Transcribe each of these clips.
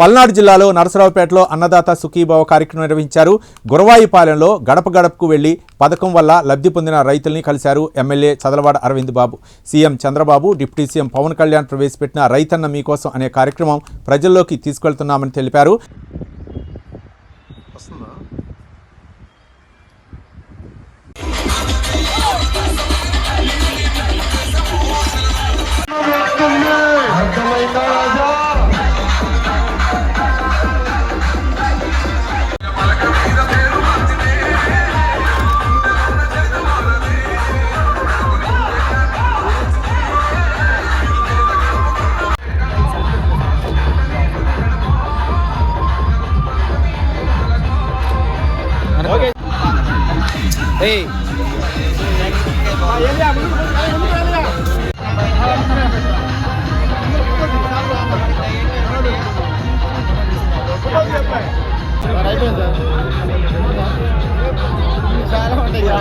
పల్నాడు జిల్లాలో నరసరావుపేటలో అన్నదాత సుఖీభావ కార్యక్రమం నిర్వహించారు. గురవాయిపాలెంలో గడప గడపకు వెళ్ళి పథకం వల్ల లబ్ధి పొందిన రైతుల్ని కలిశారు MLA Chadalavada Aravind Babu. CM Chandrababu deputy CM Pawan Kalyan ప్రవేశపెట్టిన రైతన్న మీకోసం అనే కార్యక్రమం ప్రజల్లోకి తీసుకెళ్తున్నామని తెలిపారు. అర్థమైందా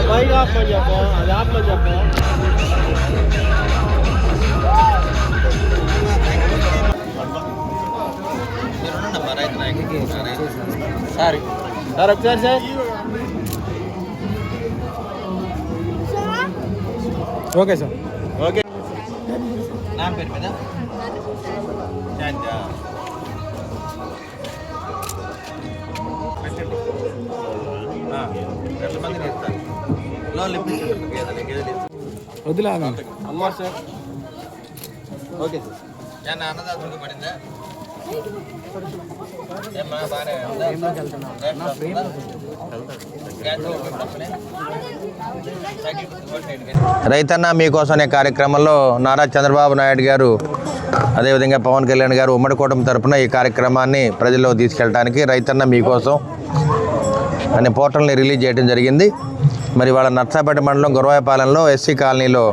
పైగా ఆఫ్ అని చెప్పు అది ఆఫ్ అని చెప్పు సార్. సార్ ఒకసారి సార్. ఓకే సార్ ఓకే నా పేరు మీద ఎంతమందిని ఇస్తారు లోన్లు ఇప్పించండి గేదెలు గేదెలు వదిలే అమ్మ సార్ ఓకే సార్ ఏమన్నా అన్నదాతలకు పడిందా రైతన్న మీకోసం అనే కార్యక్రమంలో నారా చంద్రబాబు నాయుడు గారు అదేవిధంగా పవన్ కళ్యాణ్ గారు ఉమ్మడి కూటమి తరపున ఈ కార్యక్రమాన్ని ప్రజల్లో తీసుకెళ్ళడానికి రైతన్న మీకోసం అనే పోర్టల్ని రిలీజ్ చేయడం జరిగింది. మరి వాళ్ళ నర్సాపేట మండలం గురవాయపాలెంలో ఎస్సీ కాలనీలో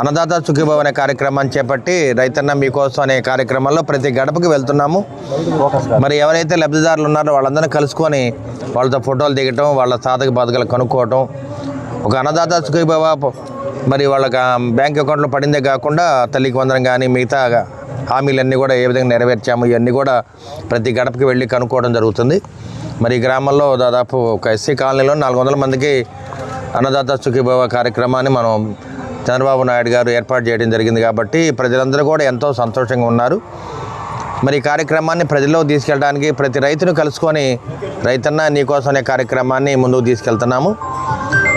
అన్నదాత సుఖీభవ అనే కార్యక్రమాన్ని చేపట్టి రైతన్న మీకోసం అనే కార్యక్రమంలో ప్రతి గడపకి వెళ్తున్నాము. మరి ఎవరైతే లబ్ధిదారులు ఉన్నారో వాళ్ళందరినీ కలుసుకొని వాళ్ళతో ఫోటోలు దిగటం వాళ్ళ సాధక బాధకాలు కనుక్కోవటం ఒక అన్నదాత సుఖీభవ మరి వాళ్ళకి బ్యాంక్ అకౌంట్లో పడిందే కాకుండా తల్లికి వందనం కానీ మిగతా హామీలన్నీ కూడా ఏ విధంగా నెరవేర్చాము ఇవన్నీ కూడా ప్రతి గడపకి వెళ్ళి కనుక్కోవడం జరుగుతుంది. మరి గ్రామంలో దాదాపు ఒక ఎస్సీ కాలనీలో నాలుగు వందల మందికి అన్నదాత సుఖీభవ కార్యక్రమాన్ని మనం చంద్రబాబు నాయుడు గారు ఏర్పాటు చేయడం జరిగింది కాబట్టి ప్రజలందరూ కూడా ఎంతో సంతోషంగా ఉన్నారు. మరి ఈ కార్యక్రమాన్ని ప్రజల్లో తీసుకెళ్ళడానికి ప్రతి రైతును కలుసుకొని రైతన్న నీకోసం అనే కార్యక్రమాన్ని ముందుకు తీసుకెళ్తున్నాము.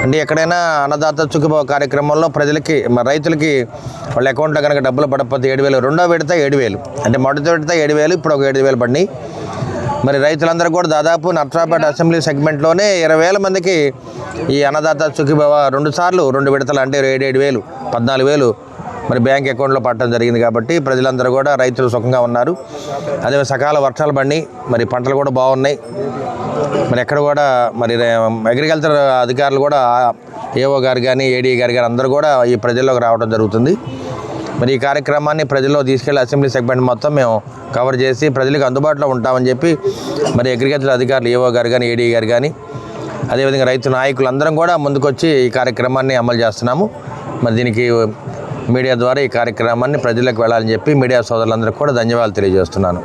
అంటే ఎక్కడైనా అన్నదాత చుక్కుబో కార్యక్రమంలో ప్రజలకి మరి రైతులకి వాళ్ళ అకౌంట్లో కనుక డబ్బులు పడకపోతే ఏడు వేలు రెండో విడత ఏడు వేలు. అంటే మొదటి విడత ఏడు వేలు ఇప్పుడు ఒక ఏడు వేలు పడినాయి. మరి రైతులందరూ కూడా దాదాపు నర్సరాపేట అసెంబ్లీ సెగ్మెంట్లోనే ఇరవై వేల మందికి ఈ అన్నదాత సుఖీభవ రెండు సార్లు రెండు విడతలు అంటే ఏడు ఏడు వేలు పద్నాలుగు వేలు మరి బ్యాంక్ అకౌంట్లో పడటం జరిగింది కాబట్టి ప్రజలందరూ కూడా రైతులు సుఖంగా ఉన్నారు. అదే సకాల వర్షాలు పడినాయి మరి పంటలు కూడా బాగున్నాయి. మరి ఎక్కడ కూడా మరి అగ్రికల్చర్ అధికారులు కూడా ఏఓ గారు కానీ ఏడీ గారు కానీ అందరూ కూడా ఈ ప్రజల్లోకి రావడం జరుగుతుంది. మరి ఈ కార్యక్రమాన్ని ప్రజల్లో తీసుకెళ్ళి అసెంబ్లీ సెగ్మెంట్ మొత్తం మేము కవర్ చేసి ప్రజలకు అందుబాటులో ఉంటామని చెప్పి మరి అగ్రికల్చర్ అధికారులు ఏఓ గారు కానీ ఏడీ గారు కానీ అదేవిధంగా రైతు నాయకులు అందరం కూడా ముందుకొచ్చి ఈ కార్యక్రమాన్ని అమలు చేస్తున్నాము. మరి దీనికి మీడియా ద్వారా ఈ కార్యక్రమాన్ని ప్రజలకు వెళ్ళాలని చెప్పి మీడియా సోదరులందరికీ కూడా ధన్యవాదాలు తెలియజేస్తున్నాను.